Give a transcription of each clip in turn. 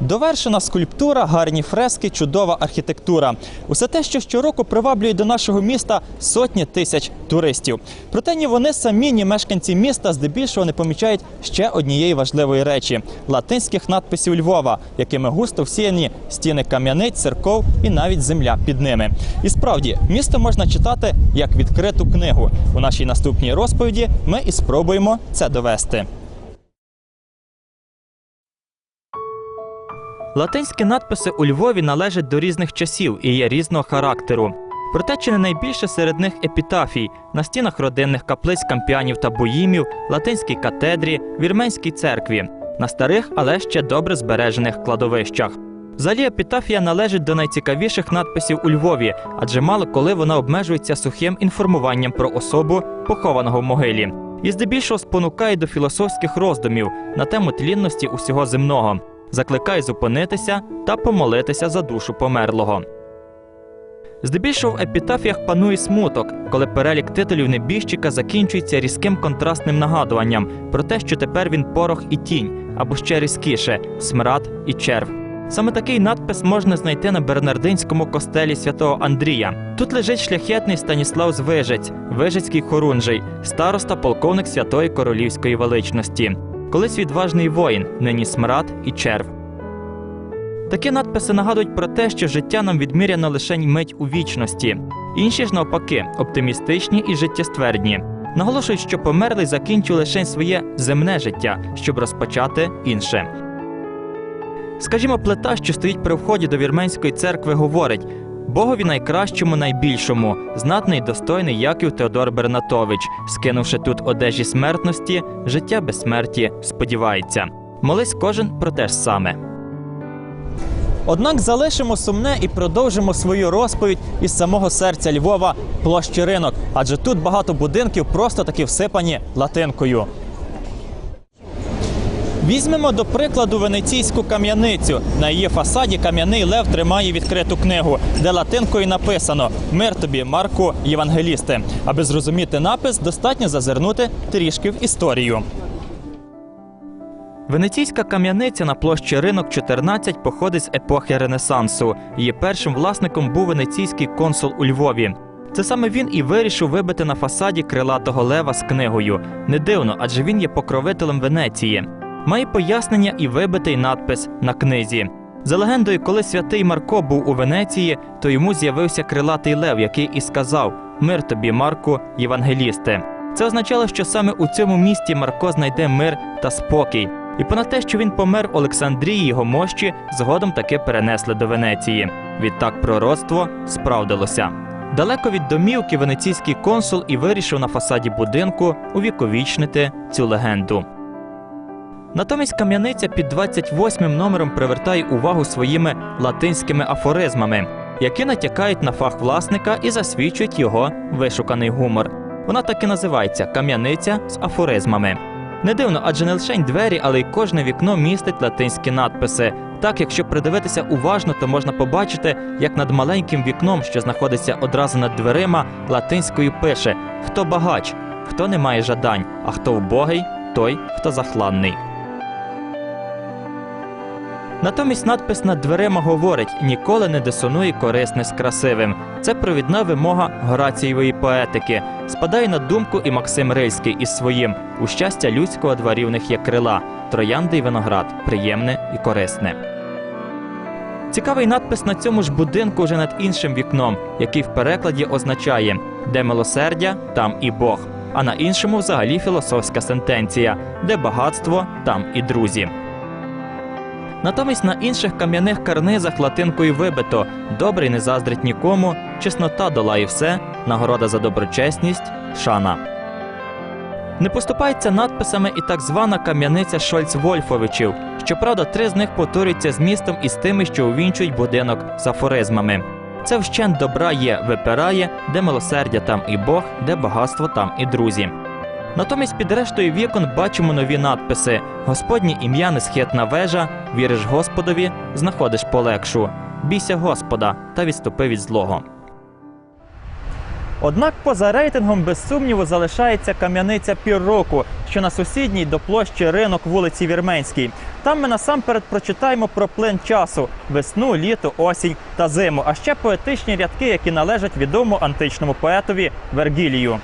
Довершена скульптура, гарні фрески, чудова архітектура. Усе те, що щороку приваблює до нашого міста сотні тисяч туристів. Проте ні вони самі, ні мешканці міста здебільшого не помічають ще однієї важливої речі латинських надписів Львова, якими густо всіяні стіни кам'яниць, церков і навіть земля під ними. І справді, місто можна читати як відкриту книгу. У нашій наступній розповіді ми і спробуємо це довести. Латинські надписи у Львові належать до різних часів і є різного характеру. Проте чи не найбільше серед них епітафій на стінах родинних каплиць кампіанів та боїмів, латинській катедрі, вірменській церкві, на старих, але ще добре збережених кладовищах. Взагалі епітафія належить до найцікавіших надписів у Львові, адже мало коли вона обмежується сухим інформуванням про особу, похованого в могилі, і здебільшого спонукає до філософських роздумів на тему тлінності усього земного, закликає зупинитися та помолитися за душу померлого. Здебільшого в епітафіях панує смуток, коли перелік титулів небіжчика закінчується різким контрастним нагадуванням про те, що тепер він порох і тінь, або ще різкіше смрад і черв. Саме такий надпис можна знайти на Бернардинському костелі святого Андрія. Тут лежить шляхетний Станіслав Звижець, Вижицький хорунжий, староста полковник святої королівської величності. Колись відважний воїн, нині смрад і черв. Такі надписи нагадують про те, що життя нам відміряно лише мить у вічності. Інші ж навпаки, оптимістичні і життєствердні. Наголошують, що померлий закінчив лише своє земне життя, щоб розпочати інше. Скажімо, плита, що стоїть при вході до вірменської церкви, говорить: Богові найкращому, найбільшому, знатний достойний Яків Теодор Бернатович, скинувши тут одежі смертності, життя безсмерті, сподівається. Молись кожен про те ж саме. Однак залишимо сумне і продовжимо свою розповідь із самого серця Львова площі ринок, адже тут багато будинків просто таки всипані латинкою. Візьмемо до прикладу венеційську кам'яницю. На її фасаді кам'яний лев тримає відкриту книгу, де латинкою написано Мир тобі, Марку, Євангелісти. Аби зрозуміти напис, достатньо зазирнути трішки в історію. Венеційська кам'яниця на площі ринок 14 походить з епохи Ренесансу. Її першим власником був венеційський консул у Львові. Це саме він і вирішив вибити на фасаді крилатого лева з книгою. Не дивно, адже він є покровителем Венеції. Має пояснення і вибитий надпис на книзі. За легендою, коли святий Марко був у Венеції, то йому з'явився крилатий лев, який і сказав: Мир тобі, Марку, євангелісти. Це означало, що саме у цьому місті Марко знайде мир та спокій. І понад те, що він помер Олександрії, його мощі згодом таки перенесли до Венеції. Відтак пророцтво справдилося. Далеко від домівки венеційський консул і вирішив на фасаді будинку увіковічнити цю легенду. Натомість кам'яниця під 28 номером привертає увагу своїми латинськими афоризмами, які натякають на фах власника і засвідчують його вишуканий гумор. Вона так і називається кам'яниця з афоризмами. Не дивно, адже не лише двері, але й кожне вікно містить латинські надписи. Так, якщо придивитися уважно, то можна побачити, як над маленьким вікном, що знаходиться одразу над дверима, латинською пише: хто багач, хто не має жадань, а хто вбогий, той, хто захланний. Натомість надпис над дверима говорить: ніколи не дисонує корисне з красивим. Це провідна вимога Горацієвої поетики. Спадає на думку і Максим Рильський із своїм у щастя людського дворівних є крила, троянди й виноград, приємне і корисне. Цікавий надпис на цьому ж будинку вже над іншим вікном, який в перекладі означає де милосердя, там і Бог. А на іншому взагалі філософська сентенція де багатство, там і друзі. Натомість на інших кам'яних карнизах латинкою вибито добрий не заздрить нікому, чеснота долає все, нагорода за доброчесність, шана. Не поступається надписами і так звана кам'яниця Шольц-Вольфовичів. Щоправда, три з них повторюються змістом із тими, що увінчують будинок з афоризмами. Це вщент добра є, випирає, де милосердя там і Бог, де багатство там і друзі. Натомість під рештою вікон бачимо нові надписи: Господнє ім'я несхитна вежа, віриш Господові, знаходиш полегшу, бійся Господа та відступи від злого. Однак поза рейтингом без сумніву залишається кам'яниця півроку, що на сусідній до площі ринок вулиці Вірменській. Там ми насамперед прочитаємо про плин часу весну, літо, осінь та зиму, а ще поетичні рядки, які належать відомому античному поетові Вергілію.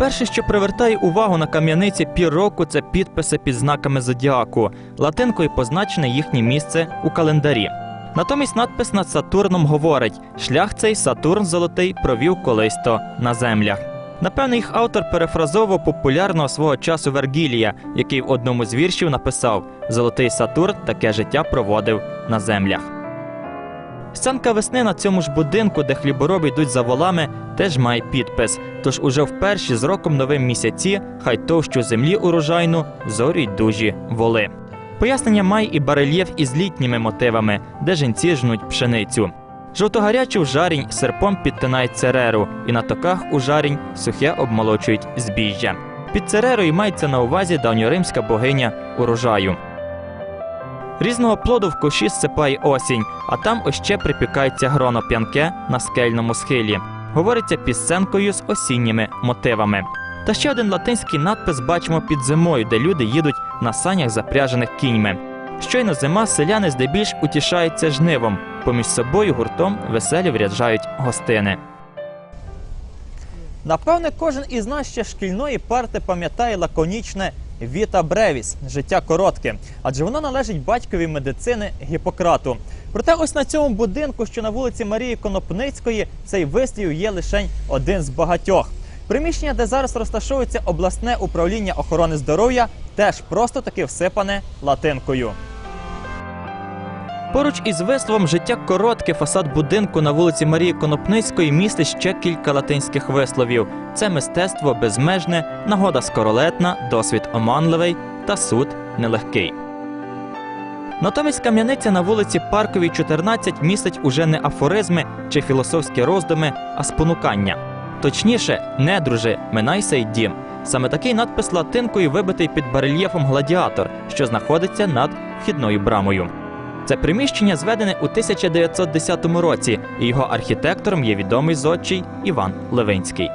Перше, що привертає увагу на кам'яниці півроку, це підписи під знаками зодіаку. Латинкою позначене їхнє місце у календарі. Натомість надпис над Сатурном говорить: шлях цей Сатурн золотий провів колись то на землях. Напевно, їх автор перефразовував популярного свого часу Вергілія, який в одному з віршів написав: Золотий Сатурн таке життя проводив на землях. Сценка весни на цьому ж будинку, де хлібороби йдуть за волами, теж має підпис. Тож уже в з роком новим місяці хай товщу землі урожайну зорюють дужі воли. Пояснення має і барельєф із літніми мотивами, де жінці жнуть пшеницю. Жовтогарячу жарінь серпом підтинають цереру, і на токах у жарінь сухе обмолочують збіжжя. Під церерою мається на увазі давньоримська богиня урожаю. Різного плоду в коші зсипає осінь, а там ось ще припікається гроно п'янке на скельному схилі. Говориться пісценкою з осінніми мотивами. Та ще один латинський надпис бачимо під зимою, де люди їдуть на санях, запряжених кіньми. Щойно зима, селяни здебільш утішаються жнивом. Поміж собою гуртом веселі вряджають гостини. Напевне, кожен із нас ще шкільної парти пам'ятає лаконічне Віта Бревіс життя коротке, адже воно належить батькові медицини Гіппократу. Проте, ось на цьому будинку, що на вулиці Марії Конопницької, цей вислів є лише один з багатьох. Приміщення, де зараз розташовується обласне управління охорони здоров'я, теж просто таки всипане латинкою. Поруч із висловом життя коротке фасад будинку на вулиці Марії Конопницької містить ще кілька латинських висловів: це мистецтво безмежне, нагода скоролетна, досвід оманливий та суд нелегкий. Натомість кам'яниця на вулиці Парковій, 14 містить уже не афоризми чи філософські роздуми, а спонукання. Точніше, не друже, минайся й дім. Саме такий надпис латинкою вибитий під барельєфом гладіатор, що знаходиться над вхідною брамою. Це приміщення зведене у 1910 році, і його архітектором є відомий зодчий Іван Левинський.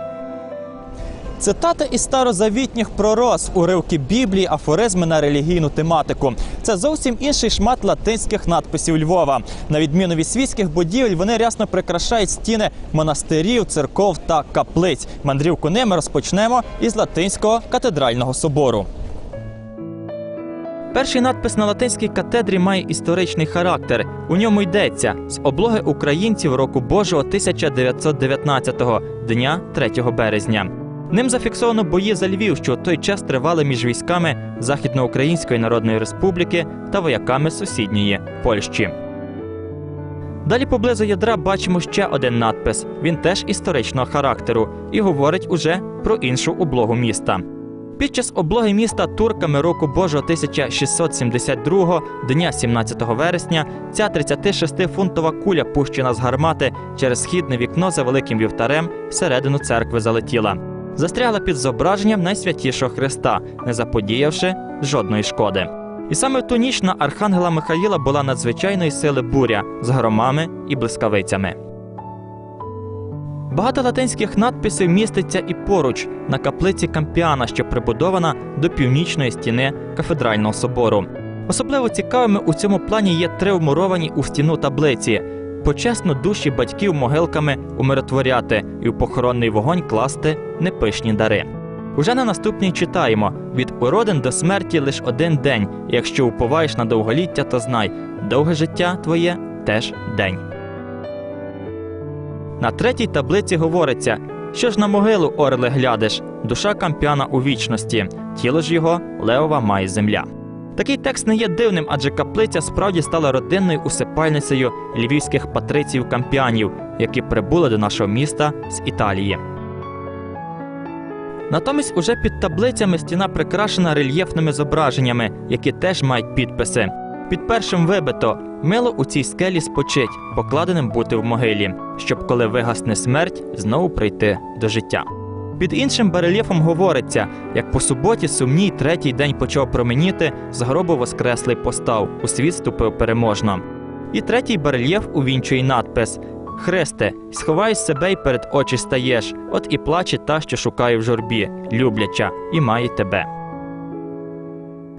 Цитати із старозавітніх пророс, уривки Біблії, афоризми на релігійну тематику. Це зовсім інший шмат латинських надписів Львова. На відміну від світських будівель, вони рясно прикрашають стіни монастирів, церков та каплиць. Мандрівку ними розпочнемо із латинського катедрального собору. Перший надпис на латинській катедрі має історичний характер. У ньому йдеться з облоги українців року Божого 1919-го, дня 3 березня. Ним зафіксовано бої за Львів, що в той час тривали між військами Західноукраїнської Народної Республіки та вояками сусідньої Польщі. Далі поблизу ядра бачимо ще один надпис. Він теж історичного характеру і говорить уже про іншу облогу міста. Під час облоги міста турками року Божого 1672 дня 17 вересня ця 36-фунтова куля, пущена з гармати через східне вікно за великим вівтарем, всередину церкви залетіла. Застрягла під зображенням найсвятішого Христа, не заподіявши жодної шкоди. І саме в ту ніч на архангела Михаїла була надзвичайної сили буря з громами і блискавицями. Багато латинських надписів міститься і поруч на каплиці Кампіана, що прибудована до північної стіни кафедрального собору. Особливо цікавими у цьому плані є три вмуровані у стіну таблиці: почесно душі батьків могилками умиротворяти і в похоронний вогонь класти непишні дари. Уже на наступній читаємо: від уродин до смерті лиш один день. Якщо уповаєш на довголіття, то знай, довге життя твоє теж день. На третій таблиці говориться, що ж на могилу орли глядиш, душа кампіана у вічності, тіло ж його леова має земля. Такий текст не є дивним, адже каплиця справді стала родинною усипальницею львівських патриців кампіанів, які прибули до нашого міста з Італії. Натомість уже під таблицями стіна прикрашена рельєфними зображеннями, які теж мають підписи. Під першим вибито мило у цій скелі спочить, покладеним бути в могилі, щоб коли вигасне смерть, знову прийти до життя. Під іншим барельєфом говориться, як по суботі сумній третій день почав променіти, з гробу воскреслий постав, у світ ступив переможно. І третій барельєф увінчує надпис Христе, сховай себе й перед очі стаєш. От і плаче та, що шукає в журбі, любляча, і має тебе.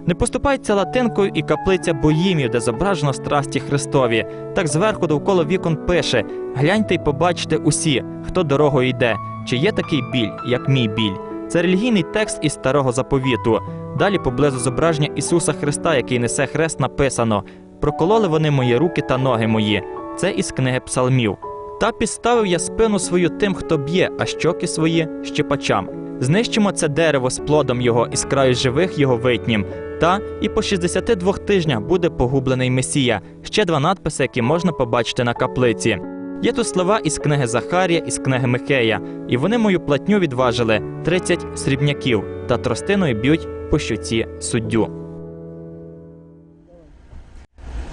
Не поступається латинкою і каплиця боїмів, де зображено страсті Христові. Так зверху довкола вікон пише: гляньте й побачте усі, хто дорогою йде, чи є такий біль, як мій біль. Це релігійний текст із старого заповіту. Далі поблизу зображення Ісуса Христа, який несе хрест, написано: Прокололи вони мої руки та ноги мої. Це із книги Псалмів. Та підставив я спину свою тим, хто б'є, а щоки свої щепачам. Знищимо це дерево з плодом його і з краю живих його витнім. Та і по 62 тижнях буде погублений Месія. Ще два надписи, які можна побачити на каплиці. Є тут слова із книги Захарія, із книги Михея, і вони мою платню відважили 30 срібняків та тростиною б'ють по щоці суддю.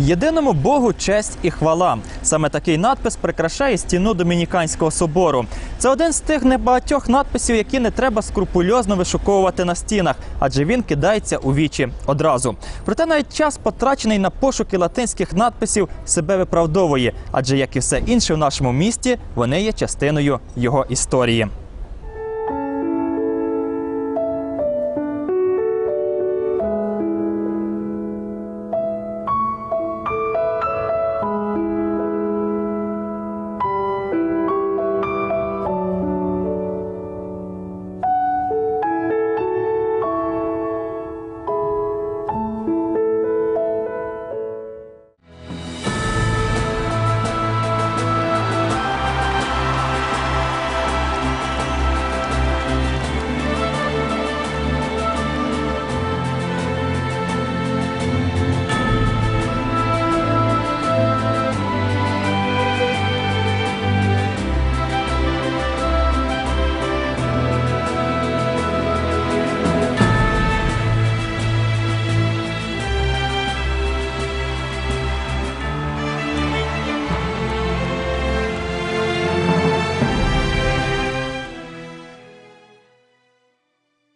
Єдиному Богу честь і хвала. Саме такий надпис прикрашає стіну Домініканського собору. Це один з тих небагатьох надписів, які не треба скрупульозно вишуковувати на стінах, адже він кидається у вічі одразу. Проте навіть час, потрачений на пошуки латинських надписів, себе виправдовує, адже як і все інше в нашому місті, вони є частиною його історії.